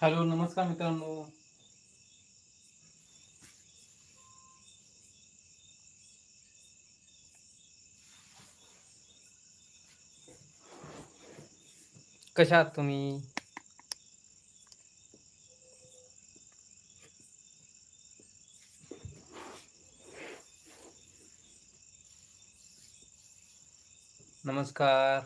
Hello नमस्कार मित्रांनो. कशा आहात तुम्ही? नमस्कार.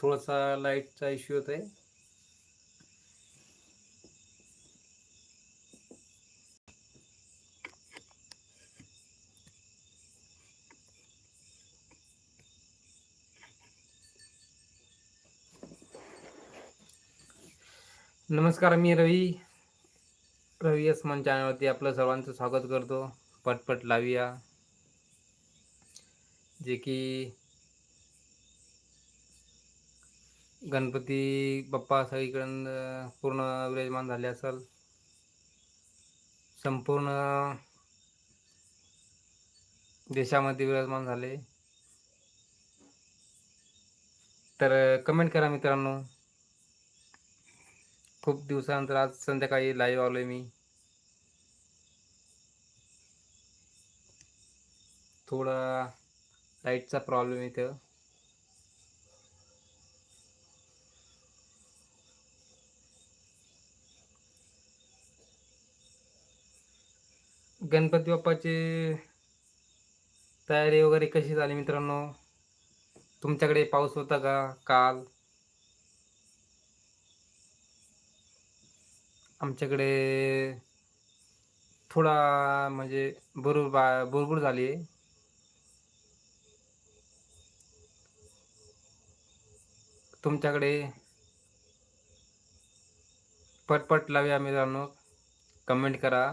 थोडासा लाईटचा इश्यू होत आहे. नमस्कार मी रवी. रवी मन चॅनलवरती आपलं सर्वांचं स्वागत करतो. पटपट लावूया. जे की गणपती बाप्पा सगळीकडं पूर्ण विराजमान झाले असेल. संपूर्ण देशामध्ये विराजमान झाले. तर कमेंट करा मित्रांनो. खूप दिवसानंतर आज संध्याकाळी लाईव्ह आलोय मी. थोडा लाईटचा प्रॉब्लेम इथं. गणपती बाप्पाची तयारी वगैरे कशी झाली मित्रांनो? तुमच्याकडे पाऊस होता का काल? आमच्याकडे थोडा म्हणजे बरोबर बा बुरबुर झाली आहे. तुमच्याकडे पटपट लावूया मित्रांनो. कमेंट करा.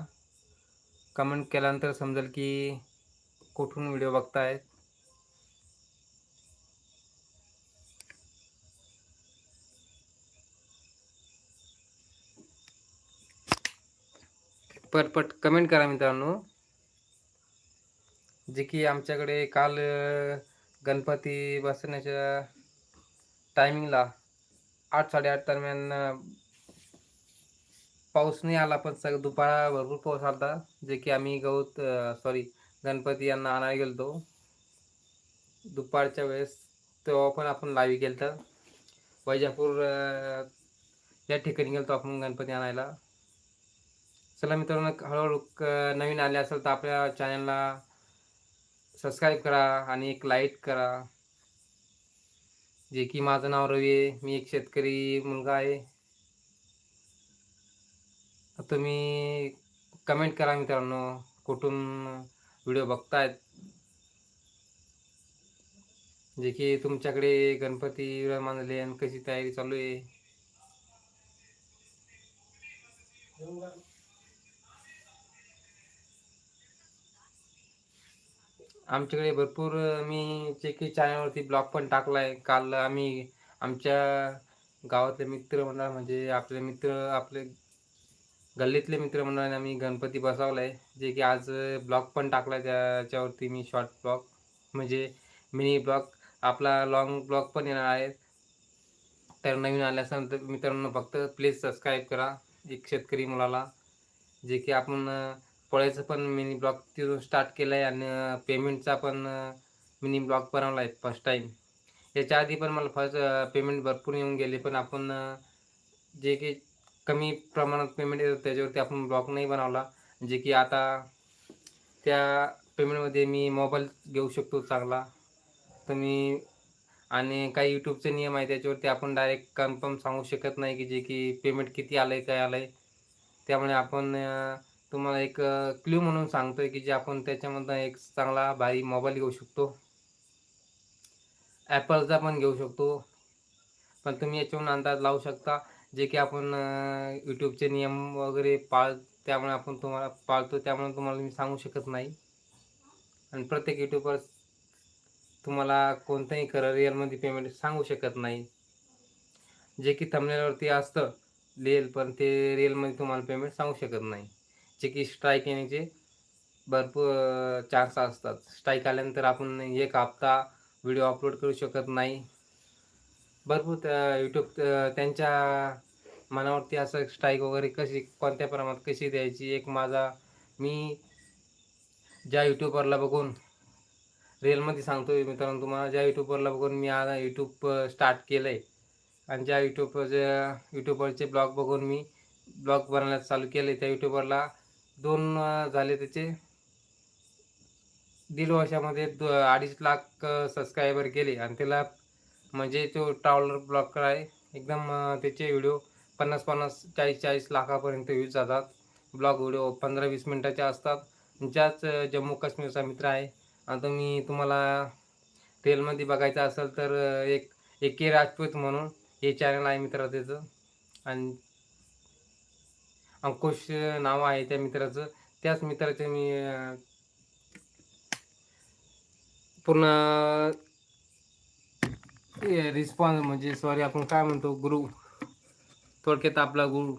कमेंट केल्यानंतर समजेल की कुठून व्हिडिओ बघतायत? पटपट कमेंट करा मित्रांनो. जे की आमच्याकडे काल गणपती बसण्याच्या टायमिंगला आठ साडेआठ दरम्यान पाऊस नाही आला पण सग दुपारा भरपूर पाऊस आला जे की आम्ही गौत सॉरी गणपती यांना आणायला गेलतो. दुपारच्या वेळेस तेव्हा पण आपण लावी गेलतं वैजापूर या ठिकाणी गेलतो आपण गणपती आणायला. चला मित्रांनो हळूहळू क- नवीन आले असेल तर आपल्या चॅनलला सबस्क्राईब करा आणि एक लाईक करा. जे की माझं नाव रवी आहे मी एक शेतकरी मुलगा आहे. तुम्ही कमेंट करा मित्रांनो. कुठून व्हिडिओ बघतायत? जे की तुमच्याकडे गणपती मानले आणि कशी तयारी चालू आहे? आमच्याकडे भरपूर मी जे की चॅनलवरती ब्लॉग पण टाकलाय. काल आम्ही आमच्या गावातले मित्र म्हणा म्हणजे आपले मित्र आपले गल्लीतले मित्रमंडळाने आम्ही गणपती बसवलाय जे की आज ब्लॉग पण टाकलाय त्याच्यावरती मी शॉर्ट ब्लॉग म्हणजे मिनी ब्लॉग. आपला लॉंग ब्लॉग पण येणार आहे. तर नवीन आल्यानंतर मित्रांनो फक्त प्लीज सबस्क्राईब करा एक शेतकरी मुलाला जे की आपण पोळ्याचं पण मिनी ब्लॉग तिथून स्टार्ट केलं आहे आणि पेमेंटचा पण मिनी ब्लॉग बनवला आहे फर्स्ट टाईम याच्या आधी पण मला फर्स्ट पेमेंट भरपूर येऊन गेले पण आपण जे की कमी प्रमाणात पेमेंट येतं त्याच्यावरती आपण ब्लॉग नाही बनवला. जे की आता त्या पेमेंटमध्ये मी मोबाईल घेऊ शकतो चांगला. तर मी आणि काही यूट्यूबचे नियम आहे त्याच्यावरती आपण डायरेक्ट कन्फर्म सांगू शकत नाही की जे की पेमेंट किती आलं आहे काय आलं आहे त्यामुळे आपण तुम्हाला एक क्ल्यू म्हणून सांगतोय की जे आपण त्याच्यामधनं एक चांगला भारी मोबाईल घेऊ शकतो. ॲपलचा पण घेऊ शकतो. पण तुम्ही याच्यावरून अंदाज लावू शकता. जे की आपण यूट्यूबचे नियम वगैरे पाळ त्यामुळे आपण तुम्हाला पाळतो त्यामुळे तुम्हाला मी सांगू शकत नाही. आणि प्रत्येक यूट्यूबर तुम्हाला कोणतंही करा रिअलमध्ये पेमेंट सांगू शकत नाही. जे की थंबनेलवरती असतं लिहिल पण ते रिअलमध्ये तुम्हाला पेमेंट सांगू शकत नाही. जे की स्ट्राईक येण्याचे भरपूर चान्स असतात. स्ट्राईक आल्यानंतर आपण एक हप्ता व्हिडिओ अपलोड करू शकत नाही. भरपूर त्या त्यांच्या मनावरती असं स्ट्राईक वगैरे कशी कोणत्या प्रमाणात कशी द्यायची? एक माझा मी ज्या यूट्यूबरला बघून रिअलमध्ये सांगतो मित्रांनो तुम्हाला ज्या यूट्यूबरला बघून मी आज यूट्यूब स्टार्ट केलं आहे आणि ज्या यूट्यूबच्या यूट्यूबरचे ब्लॉग बघून मी ब्लॉग बनवण्यास चालू केले त्या यूट्यूबरला दोन झाले त्याचे. दीड वर्षामध्ये दो अडीच लाख सबस्क्रायबर केले आणि त्याला म्हणजे तो ट्रॅव्हलर ब्लॉकर आहे. एकदम त्याचे व्हिडिओ पन्नास पन्नास चाळीस चाळीस लाखापर्यंत व्ह्यूज जातात. ब्लॉग व्हिडिओ पंधरा वीस मिनटाचे असतात. ज्याच जम्मू काश्मीरचा मित्र आहे. आता मी तुम्हाला रेलमध्ये बघायचं असेल तर एक ए के राजपूत म्हणून हे चॅनल आहे मित्रा त्याचं आणि अंकुश नाव आहे त्या मित्राचं. त्याच मित्राचे मी पूर्ण रिस्पॉन्स म्हणजे सॉरी आपण काय म्हणतो गुरु. थोडक्यात आपला गुरु.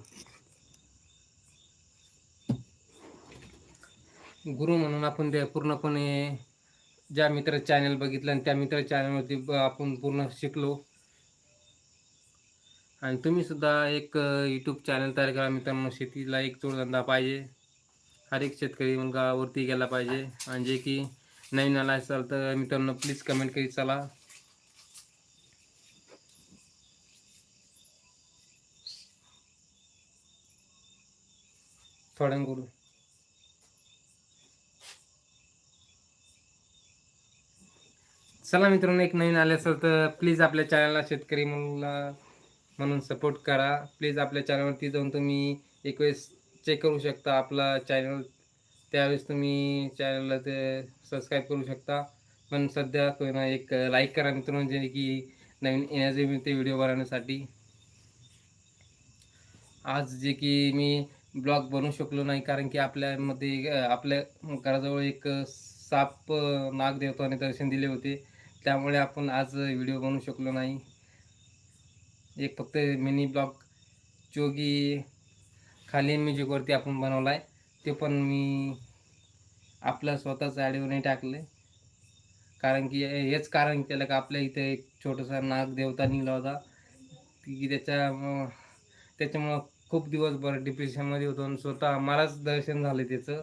गुरु म्हणून आपण ते पूर्णपणे ज्या मित्र चॅनल बघितलं आणि त्या मित्र चॅनलवरती आपण पूर्ण शिकलो. आणि तुम्ही सुद्धा एक यूट्यूब चॅनल तयार करा मित्रांनो. शेतीला एक जोडधंदा पाहिजे. हर एक शेतकरी मुलगा वरती गेला पाहिजे. आणि जे की नवीन आला असाल तर मित्रांनो प्लीज कमेंट करीत चला. थोड्या चला मित्रांनो एक नवीन आले असेल तर प्लीज आपल्या चॅनलला शेतकरी म्हणून म्हणून सपोर्ट करा. प्लीज आपल्या चॅनलवरती जाऊन तुम्ही एक वेळेस चेक करू शकता आपला चॅनल त्यावेळेस तुम्ही चॅनलला ते सबस्क्राईब करू शकता. पण सध्या तुम्ही ना एक लाईक करा मित्रांनो जे की नवीन एनर्जी मिळते व्हिडिओ बनवण्यासाठी. आज जे की मी ब्लॉग बनवू शकलो नाही कारण की आपल्यामध्ये आपल्या घराजवळ एक साप नागदेवताने दर्शन दिले होते. त्यामुळे आपण आज व्हिडिओ बनवू शकलो नाही. एक फक्त मिनी ब्लॉग जो की खाली म्युझिकवरती आपण बनवला आहे ते पण मी आपल्या स्वतःच ॲडिओ नाही टाकले कारण की हेच कारण केलं का आपल्या इथे एक छोटासा नागदेवता निघाला होता. की त्याच्या त्याच्यामुळं खूप दिवसभर डिप्रेशनमध्ये होतो आणि स्वतः मलाच दर्शन झालं त्याचं.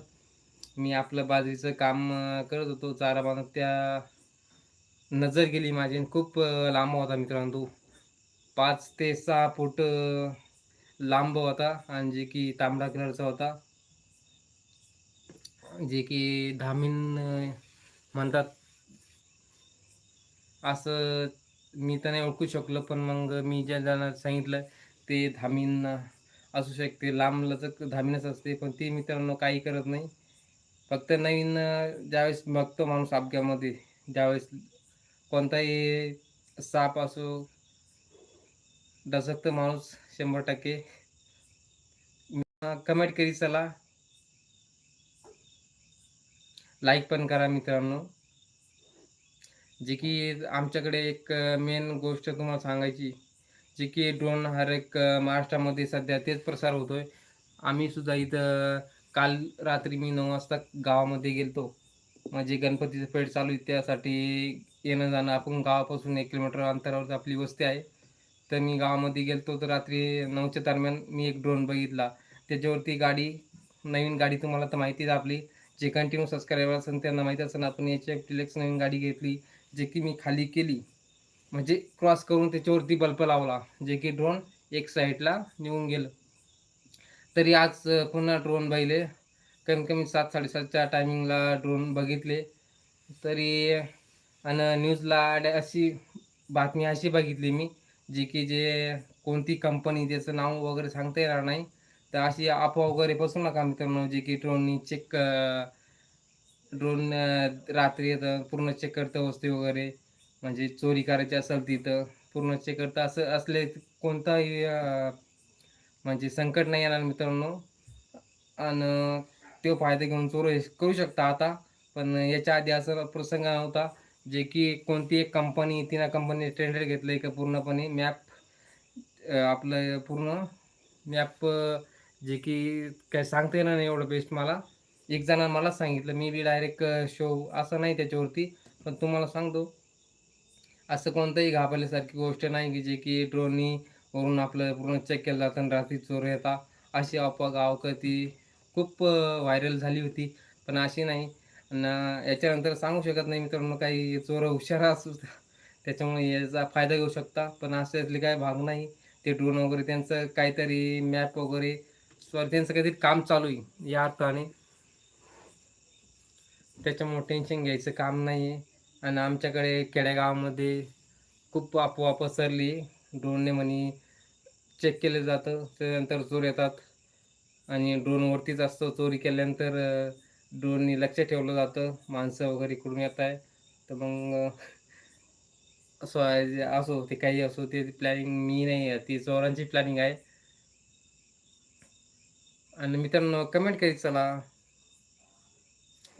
मी आपलं बाजरीचं काम करत होतो चारा बांधत. त्या नजर गेली माझी आणि खूप लांब होता मित्रांनो तो. पाच ते सहा फूट लांब होता आणि जे की तांबडा कलरचा होता. जे की धामीन म्हणतात. असं मी तर नाही ओळखू शकलो पण मग मी ज्या जणांना सांगितलं ते धामीन असू शकते लांब लचक धामीनच असते पण ती मित्रांनो काही करत नाही. फक्त नवीन ज्यावेळेस बघतो माणूस आपग्यामध्ये ज्यावेळेस कोणताही साप असो डसकतं माणूस शंभर टक्के. कमेंट करी चला. लाईक पण करा मित्रांनो. जे की आमच्याकडे एक मेन गोष्ट तुम्हाला सांगायची. जे की ड्रोन हर एक महाराष्ट्रामध्ये सध्या तेच प्रसार होतोय. आम्ही सुद्धा इथं काल रात्री मी नऊ वाजता गावामध्ये गेलतो. म्हणजे गणपतीचं पेठ चालू आहे त्यासाठी येणं जाणं आपण गावापासून एक किलोमीटर अंतरावर आपली वस्ती आहे. तर मी गावामध्ये गेलतो तर रात्री नऊच्या दरम्यान मी एक ड्रोन बघितला. त्याच्यावरती गाडी नवीन गाडी तुम्हाला तर माहितीच आपली. जे कंटिन्यू सबस्क्रायबर असेल त्यांना माहिती असेल आपण याची डिलेक्स नवीन गाडी घेतली जे की मी खाली केली. म्हणजे क्रॉस करून त्याच्यावरती बल्ब लावला जे की ड्रोन एक साईडला निघून गेलं. तरी आज पुन्हा ड्रोन पाहिले कमी कमी सात साडेसातच्या टायमिंगला ड्रोन बघितले. तरी आणि न्यूजला अशी बातमी अशी बघितली मी जी की जे कोणती कंपनी त्याचं नाव वगैरे सांगता येणार नाही तर अशी अफवा वगैरे बसू नका मित्रांनो जे की ड्रोननी चेक ड्रोन रात्री येतं पूर्ण चेक करतं वस्तू वगैरे. म्हणजे चोरी करायची असेल तिथं पूर्ण चेक करता असं असले कोणताही म्हणजे संकट नाही येणार मित्रांनो. आणि तो फायदा घेऊन चोरी करू शकता आता पण याच्या आधी असं प्रसंग नव्हता जे की कोणती एक कंपनी तिनं कंपनी टेंडर घेतलं का पूर्णपणे मॅप आपलं पूर्ण मॅप जे की काय सांगता येणार नाही एवढं बेस्ट मला. एक जणांना मलाच सांगितलं मी बी डायरेक्ट शो असं नाही त्याच्यावरती पण तुम्हाला सांगतो असं कोणतंही घाबरल्यासारखी गोष्ट नाही की जे की ड्रोननी वरून आपलं पूर्ण चेक केलं जातं रात्री चोर येतात अशी अफवा गावकती खूप व्हायरल झाली होती. पण अशी नाही. आणि याच्यानंतर सांगू शकत नाही मित्रांनो काही चोर हुशार असू त्याच्यामुळे याचा फायदा घेऊ शकता. पण असल्यातले काय भाग नाही. ते ड्रोन वगैरे त्यांचं काहीतरी मॅप वगैरे सॉरी त्यांचं काहीतरी काम चालू आहे या अर्थाने. त्याच्यामुळे टेन्शन घ्यायचं काम नाही आहे आणि आमच्याकडे खेडेगावामध्ये खूप आपोआप पसरली. ड्रोनने म्हणे चेक केलं जातं त्यानंतर चोर येतात. आणि ड्रोनवरतीच असतो चोरी केल्यानंतर ड्रोननी लक्ष ठेवलं जातं. माणसं वगैरे इकडून येत आहे तर मग असो आहे असो ते काही असो ते प्लॅनिंग मी नाही आहे. ती चोरांची प्लॅनिंग आहे. आणि मित्रांनो कमेंट करीत चला.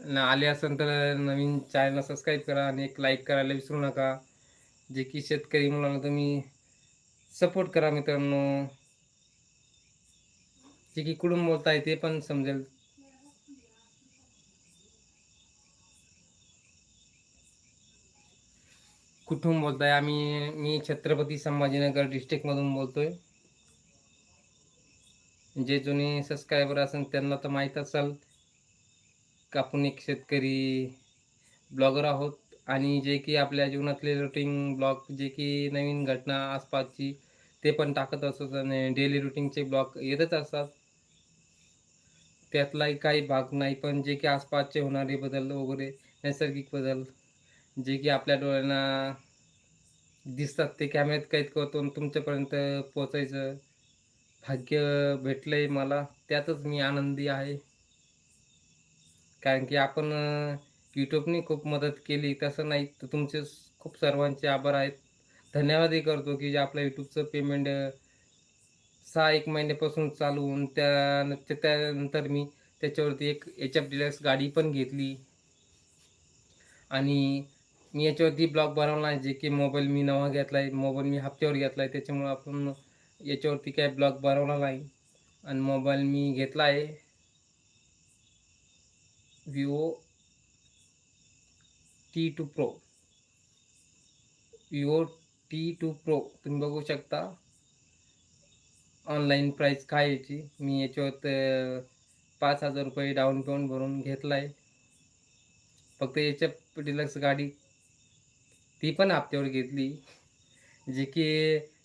ना आले असेल तर नवीन चॅनल सबस्क्राईब करा आणि एक लाईक करायला विसरू नका. जे की शेतकरी मुलांना तुम्ही सपोर्ट करा मित्रांनो. जे की कुठून बोलताय ते पण समजेल. कुठून बोलताय? आम्ही मी छत्रपती संभाजीनगर डिस्ट्रिक्टमधून बोलतोय. जे जुने सबस्क्रायबर असेल त्यांना तर माहीत असेल. आपण एक शेतकरी ब्लॉगर आहोत. आणि जे की आपल्या जीवनातले रुटीन ब्लॉग जे की नवीन घटना आसपासची ते पण टाकत असत आणि डेली रुटीनचे ब्लॉग येतच असतात. त्यातलाही काही भाग नाही पण जे की आसपासचे होणारे बदल वगैरे नैसर्गिक बदल जे की आपल्या डोळ्यांना दिसतात ते कॅमेऱ्यात कैद करतो तुमच्यापर्यंत पोचायचं भाग्य भेटलं आहे मला. त्यातच मी आनंदी आहे. कारण की आपण यूट्यूबने खूप मदत केली. तसं नाही तर तुमचे खूप सर्वांचे आभार आहेत. धन्यवादही करतो की जे आपल्या यूट्यूबचं पेमेंट सहा एक महिन्यापासून चालू होऊन त्या त्यानंतर मी त्याच्यावरती एक एच एफ डिलक्स गाडी पण घेतली. आणि मी याच्यावरती ब्लॉग बनवला आहे जे की मोबाईल मी नवा घेतला आहे मोबाईल मी हप्त्यावर घेतला आहे त्याच्यामुळं आपण याच्यावरती काय ब्लॉग बनवला नाही. आणि मोबाईल मी घेतला आहे. Vivo T two pro Vivo T two pro तुम्ही बघू शकता. ऑनलाईन प्राईस काय याची? मी याच्यावर पाच हजार रुपये डाऊन पेमेंट भरून घेतला आहे फक्त याच्या डिलक्स गाडी ती पण हप्त्यावर घेतली. जे की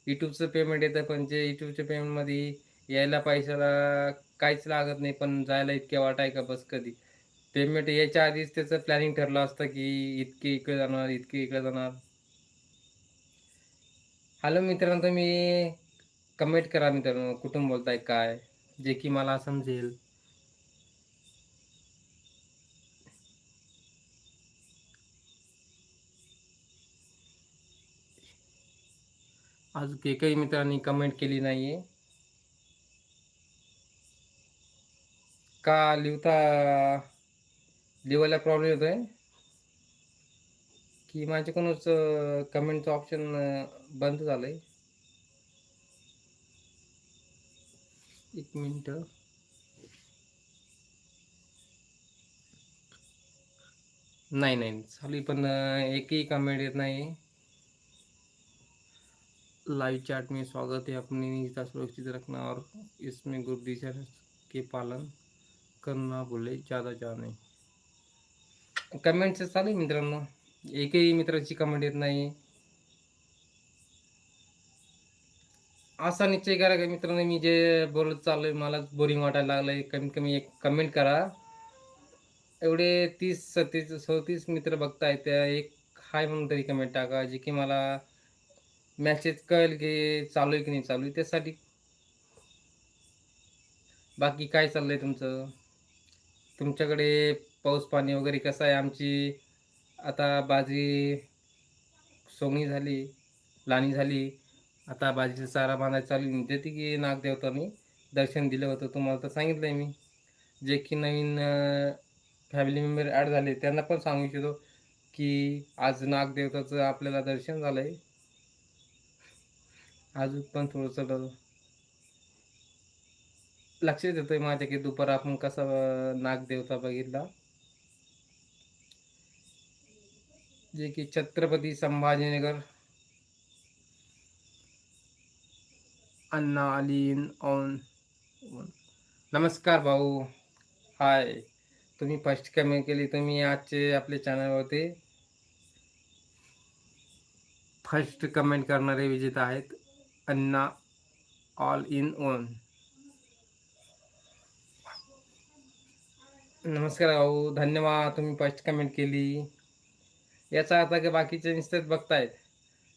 यूट्यूबचं पेमेंट येतं पण जे यूट्यूबच्या पेमेंटमध्ये यायला पैशाला काहीच लागत नाही पण जायला इतक्या वाटाय का बस कधी? पेमेंट याच्या आधीच त्याचं प्लॅनिंग ठरलं असतं की इतके इकडे जाणार इतके इकडे जाणार. हॅलो मित्रांनो तुम्ही कमेंट करा मित्रांनो कुठून बोलताय काय? जे की मला समजेल. आज काही मित्रांनी कमेंट केली नाहीये. का लिहिता? लिवायला प्रॉब्लेम येतोय. की माझ्याकडूनच कमेंटचं ऑप्शन बंद झालंय. एक मिनट. नाही नाही चालू पण एकही कमेंट येत नाही लाइव चैट में स्वागत है अपनी निजता सुरक्षित रखना और इसमें ग्रुप डिजाइन के पालन करना भूले ज़्यादा जाणे कमेंटचं चालू आहे मित्रांनो. एकही मित्राची कमेंट येत नाही. असा निश्चय करा का मित्रांनो मी जे बोलत चाललोय मला बोरिंग वाटायला लागलंय. कमीत कमी एक कमेंट करा. एवढे तीस सत्तीस सौतीस मित्र बघताय त्या एक हाय म्हणून तरी कमेंट टाका जे की मला मॅसेज कळेल की चालू आहे की नाही चालू आहे त्यासाठी. बाकी काय चाललंय तुमचं? तुमच्याकडे पाऊस पाणी वगैरे कसं आहे? आमची आता बाजरी सोंगणी झाली लाणी झाली. आता बाजरीचा चारा बांधायला चालू देते म्हणजे की नागदेवतांनी दर्शन दिलं होतं. तुम्हाला तर सांगितलं आहे मी. जे की नवीन फॅमिली मेंबर ॲड झाले त्यांना पण सांगू इच्छितो की आज नागदेवताचं आपल्याला दर्शन झालं आहे अजून पण थोडंसं लक्षात येतोय माझ्या की दुपार आपण कसा नागदेवता बघितला? जे कि Chhatrapati Sambhajinagar Anna all in one नमस्कार भाऊ। हाय, तुम्ही फ़र्स्ट कमेंट केली तुम्ही आजचे आपल्या होते फ़र्स्ट कमेंट करणारे विजेता आहेत अन्ना ऑल इन ओन नमस्कार भाऊ, धन्यवाद तुम्ही फ़र्स्ट कमेंट केली. याचा अर्थ की बाकीचे नुसतेच बघतायत.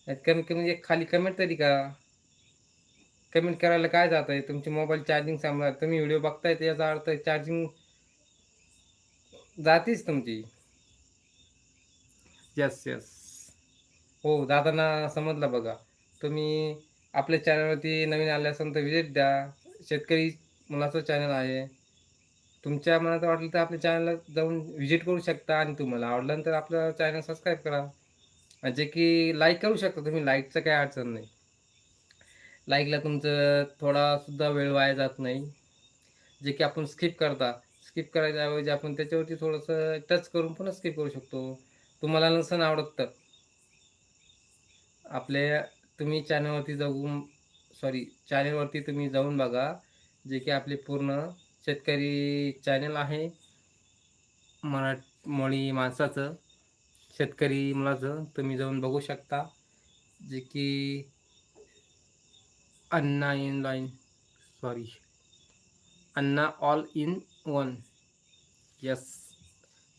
यात कमीत कमी एक खाली कमेंट तरी करा. कमेंट करायला काय जात आहे तुमची मोबाईल चार्जिंग सांभाळ. तुम्ही व्हिडिओ बघतायत याचा अर्थ चार्जिंग जातीच तुमची. यस यस हो दादांना समजलं बघा. तुम्ही आपल्या चॅनलवरती नवीन आले असाल तर विजिट द्या. शेतकरी मुलाचं चॅनल आहे. तुमच्या मनात वाटलं तर आपल्या चॅनलला जाऊन व्हिजिट करू शकता आणि तुम्हाला आवडलं तर आपलं चॅनल सबस्क्राईब करा. आणि जे की लाईक करू शकता तुम्ही लाईकचं काही अडचण नाही. लाईकला तुमचं थोडासुद्धा वेळ वाया जात नाही. जे की आपण स्किप करता स्किप करायच्या ऐवजी आपण त्याच्यावरती थोडंसं टच करून पुन्हा स्किप करू शकतो. तुम्हाला नसन आवडत तर. आपल्या तुम्ही चॅनलवरती जाऊन सॉरी चॅनलवरती तुम्ही जाऊन बघा. जे की आपले पूर्ण शेतकरी चॅनल आहे. मराठमोळी माणसाचं शेतकरी मुलाचं तुम्ही जाऊन बघू शकता. जे की Anna in line sorry Anna all in one yes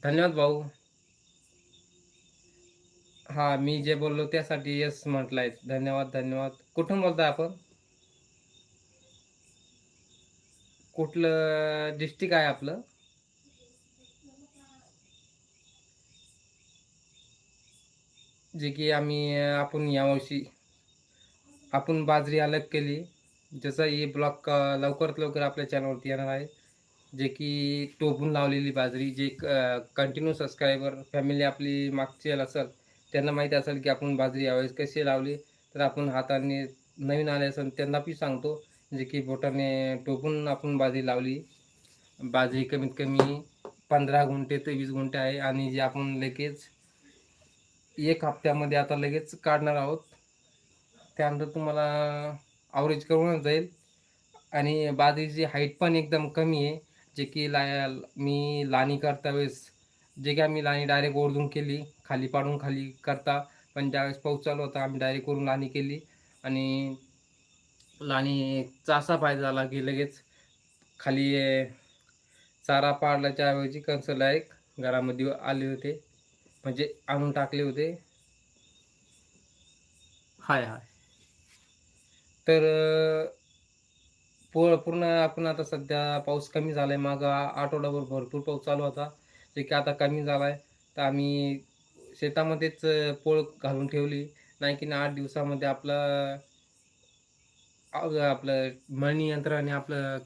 धन्यवाद भाऊ. हां मी जे बोललो त्यासाठी यस म्हटलं आहे धन्यवाद धन्यवाद. कुठून बोलताय आपण? कुठलं डिस्ट्रिक्ट आहे आपलं? जे की आम्ही आपण यावर्षी आपण बाजरी अलग केली. जसं ही ब्लॉक लवकरात लवकर आपल्या चॅनलवरती येणार आहे. जे की टोपून लावलेली बाजरी जे कंटिन्यू सबस्क्रायबर फॅमिली आपली मागची असेल त्यांना माहिती असेल की आपण बाजरी यावेळेस कशी लावली. तर आपण हाताने नवीन आले असेल त्यांना बी सांगतो. जे की बोटाने टोपून आपण बाजरी लावली. बाजरी कमीत कमी पंधरा गुंठे ते वीस गुंठे आहे आणि जे आपण लगेच एक हप्त्यामध्ये आता लगेच काढणार आहोत त्यानंतर तुम्हाला आवरेज करूनच जाईल. आणि बाजरीची हाईट पण एकदम कमी आहे. जे की ला मी लाणी करता वेळेस जे की आम्ही लाणी डायरेक्ट ओरधून केली खाली पाडून खाली करता. पण ज्यावेळेस पाऊस चालू होता आम्ही डायरेक्ट करून लाणी केली. आणि लाणी चासा पाहिजे झाला की लगेच खाली चारा पाडल्याच्या ऐवजी कन्सल एक घरामध्ये आले होते. म्हणजे आणून टाकले होते. हाय हाय. तर पू पूर्ण आपण आता सध्या पाऊस कमी झाला आहे मागं आठवडाभर भरपूर पाऊस चालू होता. जे की आता कमी झाला आहे तर आम्ही शेतामध्येच पोळ घालून ठेवली. नाही की आठ दिवसामध्ये आपलं आपलं मळणी यंत्राने आपलं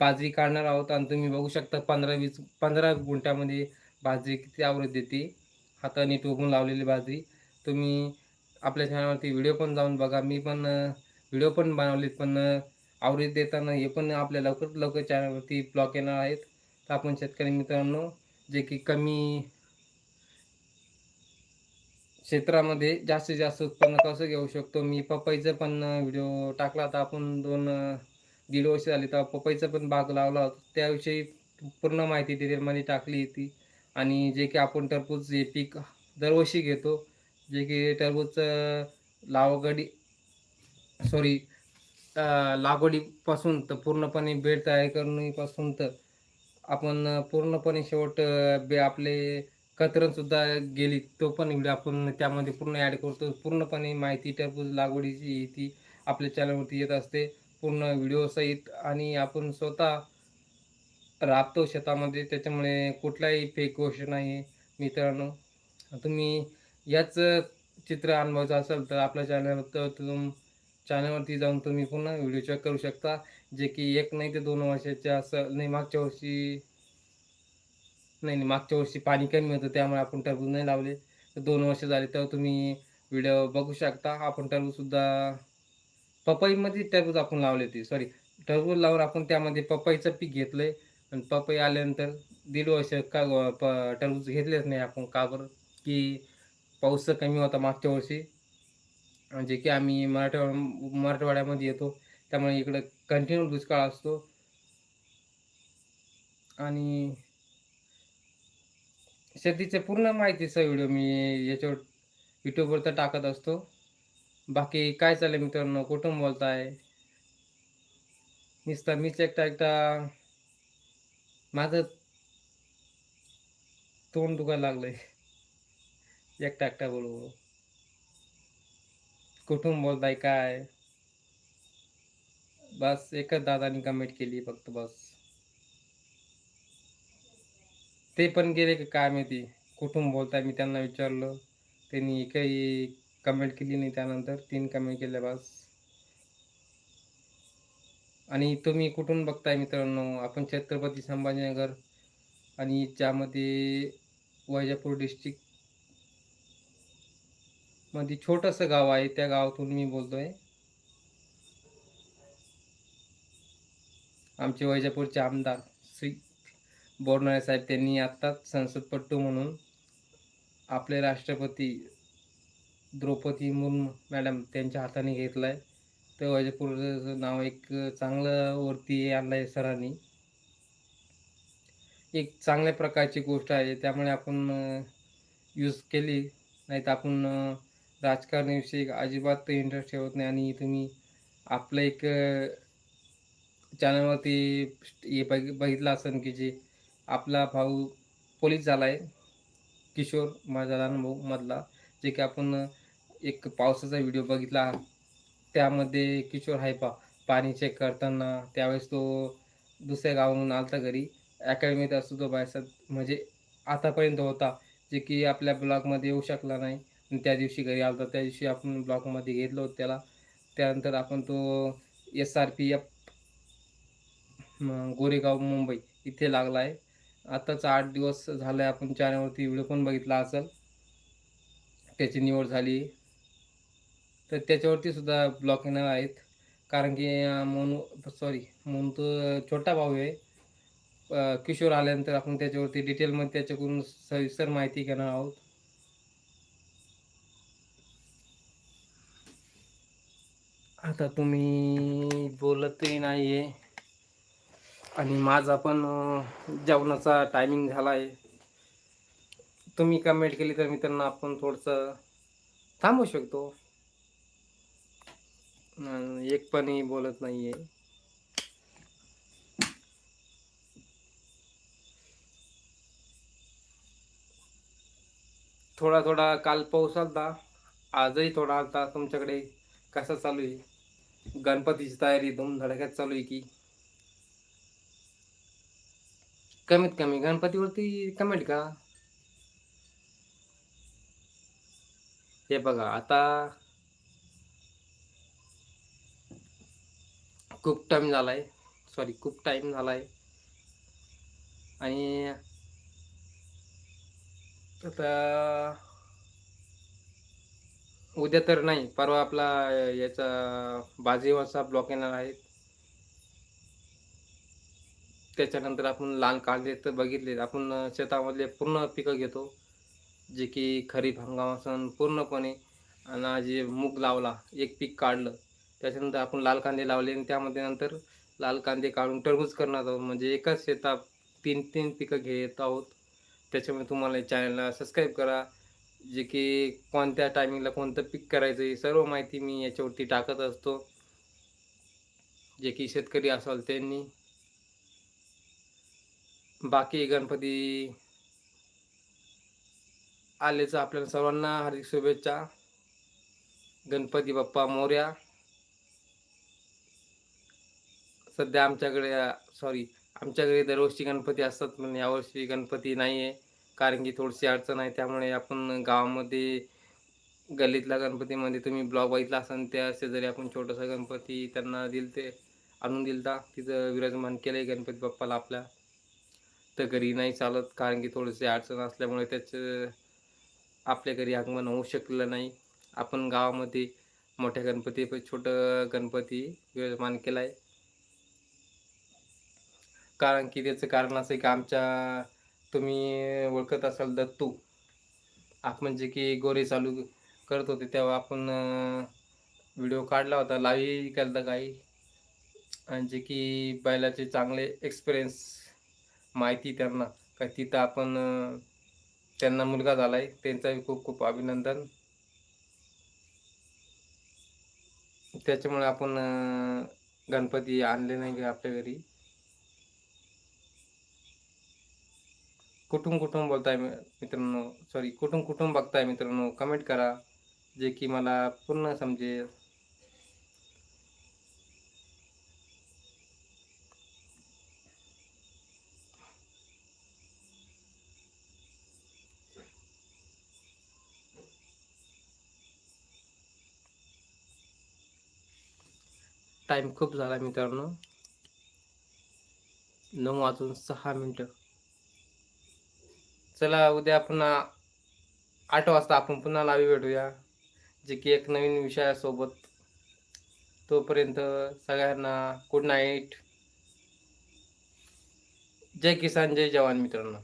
बाजरी काढणार आहोत आणि तुम्ही बघू शकता पंधरा वीस पंधरा गुंठ्यामध्ये बाजरी किती आवरत देते हाताने टोकून लावलेली बाजरी. तुम्ही आपल्या चॅनलवरती व्हिडिओ पण जाऊन बघा. मी पण व्हिडिओ पण बनवलेत पण आवृत देताना हे पण आपल्या लवकर लवकर चॅनलवरती ब्लॉक येणार आहेत. तर आपण शेतकरी मित्रांनो जे की कमी क्षेत्रामध्ये जास्तीत जास्त उत्पन्न कसं घेऊ शकतो? मी पपईचं पण व्हिडिओ टाकला होता. आपण दोन दीड वर्ष झाली तर पपईचा पण बाग लावला होता. त्याविषयी पूर्ण माहिती डिटेलमध्ये टाकली होती. आणि जे की आपण टरबूज हे पीक दरवर्षी घेतो. जे की टरबूजचं लावगडी सॉरी लागवडीपासून तर पूर्णपणे बेड तयार करण्यापासून तर आपण पूर्णपणे शेवट बे आपले कतरणसुद्धा गेली तो पण व्हिडिओ आपण त्यामध्ये पूर्ण ॲड करतो. पूर्णपणे माहिती टरबूज लागवडीची ती आपल्या चॅनलवरती येत असते. पूर्ण व्हिडिओसहित आणि आपण स्वतः राबतो शेतामध्ये. त्याच्यामुळे कुठलाही फेक गोष्ट नाही मित्रांनो. तुम्ही याच चित्र अनुभवायचं असेल तर आपल्या चॅनलवर तुम चॅनलवरती जाऊन तुम्ही पुन्हा व्हिडिओ चेक करू शकता. जे की एक नाही ते दोन वर्षाच्या असं नाही मागच्या वर्षी नाही नाही मागच्या वर्षी पाणी कमी होतं त्यामुळे आपण टरबूज नाही लावले. तर दोन वर्ष झाले तर तुम्ही व्हिडिओ बघू शकता. आपण टरबूजसुद्धा पपईमध्ये टरबूज आपण लावले ते सॉरी टरबूज लावून आपण त्यामध्ये पपईचं पीक घेतलं आहे आणि पपई आल्यानंतर दीड वर्ष का प टरबूज घेतलेच नाही आपण. का बरं? की पाऊस कमी होता मागच्या वर्षी. जे की आम्ही मराठवाडा मराठवाड्यामध्ये येतो. त्यामुळे इकडं कंटिन्यू दुष्काळ असतो. आणि शेतीचे पूर्ण माहितीचा व्हिडिओ मी याच्यावर यूट्यूबवर तर टाकत असतो. बाकी काय चाललंय मित्रांनो? कुठून बोलताय? नुसता मीच एकटा एकटा माझं तोंड दुखायला लागलंय. एकटा एकटा बोलू. कुठून बोलताय काय? बस एकच दादानी कमेंट केली फक्त बस. ते पण गेले की काय माहिती? कुठून बोलताय? मी त्यांना विचारलं. त्यांनी काही कमेंट केली नाही त्यानंतर. तीन कमेंट केल्या बस. आणि तुम्ही कुठून बघताय मित्रांनो? आपण छत्रपती संभाजीनगर आणि ज्यामध्ये वैजापूर डिस्ट्रिक्टमध्ये छोटंसं गाव आहे. त्या गावातून मी बोलतोय. आमचे वैजापूरचे आमदार श्री बोरनाळे साहेब त्यांनी आत्ताच संसदपट्टू म्हणून आपले राष्ट्रपती द्रौपदी मुर्मू मॅडम त्यांच्या हाताने घेतला आहे तर वैजापूरचं नाव एक चांगलं वरती आणलं आहे सरांनी. एक चांगल्या प्रकारची गोष्ट आहे त्यामुळे आपण यूज केली. नाही तर आपण राजकारणाविषयी अजिबात इंटरेस्ट ठेवत नाही. आणि तुम्ही आपलं एक चॅनलवरती हे बघ बघितलं असेल की जे आपला भाऊ पोलीस झाला आहे किशोर माझा लहान भाऊ मधला जे की आपण एक पावसाचा व्हिडिओ बघितला त्यामध्ये किशोर आहे पा पाणी चेक करताना. त्यावेळेस तो दुसऱ्या गावाहून आलता घरी. अकॅडमीत असतो तो बायसात म्हणजे आतापर्यंत होता. जे की आपल्या ब्लॉगमध्ये येऊ शकला नाही. त्या दिवशी घरी आलता. त्या दिवशी आपण ब्लॉगमध्ये घेतलं होतं त्याला. त्यानंतर आपण तो S R P F Goregaon Mumbai इथे लागला आहे. आताच आठ दिवस झाले आपण चॅनलवरती व्हिडिओ पण बघितला असेल. त्याची निवड झाली. तर त्याच्यावरती सुद्धा ब्लॉक येणार आहेत. कारण की मोनू सॉरी मोनू तो छोटा भाऊ आहे. किशोर आल्यानंतर आपण त्याच्यावरती डिटेलमध्ये त्याच्याकडून सविस्तर माहिती घेणार आहोत. आता तुम्ही बोलतही नाही आहे आणि माझा पण जेवणाचा टायमिंग झाला आहे तुम्ही कमेंट केली तर मित्रांनो आपण थोडंसं थांबू शकतो. एक पण बोलत नाही आहे थोडा थोडा काल पाऊस आलता. आजही थोडा आलता. तुमच्याकडे कसं चालू आहे? गणपतीची तयारी धूमधडाक्यात चालू आहे की? कमीत कमी गणपतीवरती कमेंट का हे बघा आता खूप टाइम झालाय. सॉरी खूप टाइम झालाय. आणि आता उद्या तर नाही परवा आपला याचा बाजीवाचा ब्लॉक येणार आहे. त्याच्यानंतर आपण लाल कांदे तर बघितले. आपण शेतामधले पूर्ण पिकं घेतो. जे की खरीप हंगामासन पूर्णपणे. आणि जे मूग लावला एक पीक काढलं. त्याच्यानंतर आपण लाल कांदे लावले आणि त्यामध्ये नंतर लाल कांदे काढून टरबूज करणार आहोत. म्हणजे एकाच शेतात तीन तीन पिकं घेत आहोत. त्याच्यामुळे तुम्हाला चॅनलला सबस्क्राईब करा. जे की कोणत्या टायमिंगला कोणतं पीक करायचं ही सर्व माहिती मी याच्यावरती टाकत असतो. जे की शेतकरी असाल त्यांनी बाकी गणपती आलेचं आपल्याला सर्वांना हार्दिक शुभेच्छा. गणपती बाप्पा मोर्या. सध्या आमच्याकडे सॉरी आमच्याकडे दरवर्षी गणपती असतात पण यावर्षी गणपती नाही आहे कारण की थोडीशी अडचण आहे त्यामुळे आपण गावामध्ये गल्लीतल्या गणपतीमध्ये तुम्ही ब्लॉग बघितला असाल त्या शेजारी आपण छोटासा गणपती त्यांना दिल ते आणून दिलता. तिथं विराजमान केलं आहे गणपती बाप्पाला आपल्या. तर घरी नाही चालत कारण की थोडीशी अडचण असल्यामुळे त्याचं आपल्या घरी आगमन होऊ शकलं नाही. आपण गावामध्ये मोठ्या गणपती छोटं गणपती विराजमान केला आहे कारण की त्याचं कारण असं आहे की आमच्या तुम्ही ओळखत असाल दत्तू. आपण जे म्हणजे की गोरे चालू करत होते तेव्हा आपण व्हिडिओ काढला होता. लाईव्ह केला काही. आणि जे की बैलाचे चांगले एक्सपिरियन्स माहिती त्यांना. का तिथं आपण त्यांना मुलगा झाला आहे त्यांचाही खूप खूप अभिनंदन. त्याच्यामुळे आपण गणपती आणले नाही आपल्या घरी? कुठून कुठून बोलताय मित्रांनो? सॉरी कुठून कुठून बघताय मित्रांनो? कमेंट करा. जे की मला पूर्ण समजेल. टाईम खूप झाला मित्रांनो. नऊ वाजून सहा मिनटं. चला उद्या पुन्हा आठ वाजता आपण पुन्हा लावी भेटूया. जे की एक नवीन विषयासोबत तोपर्यंत सगळ्यांना गुड नाईट जय किसान जय जवान मित्रांनो.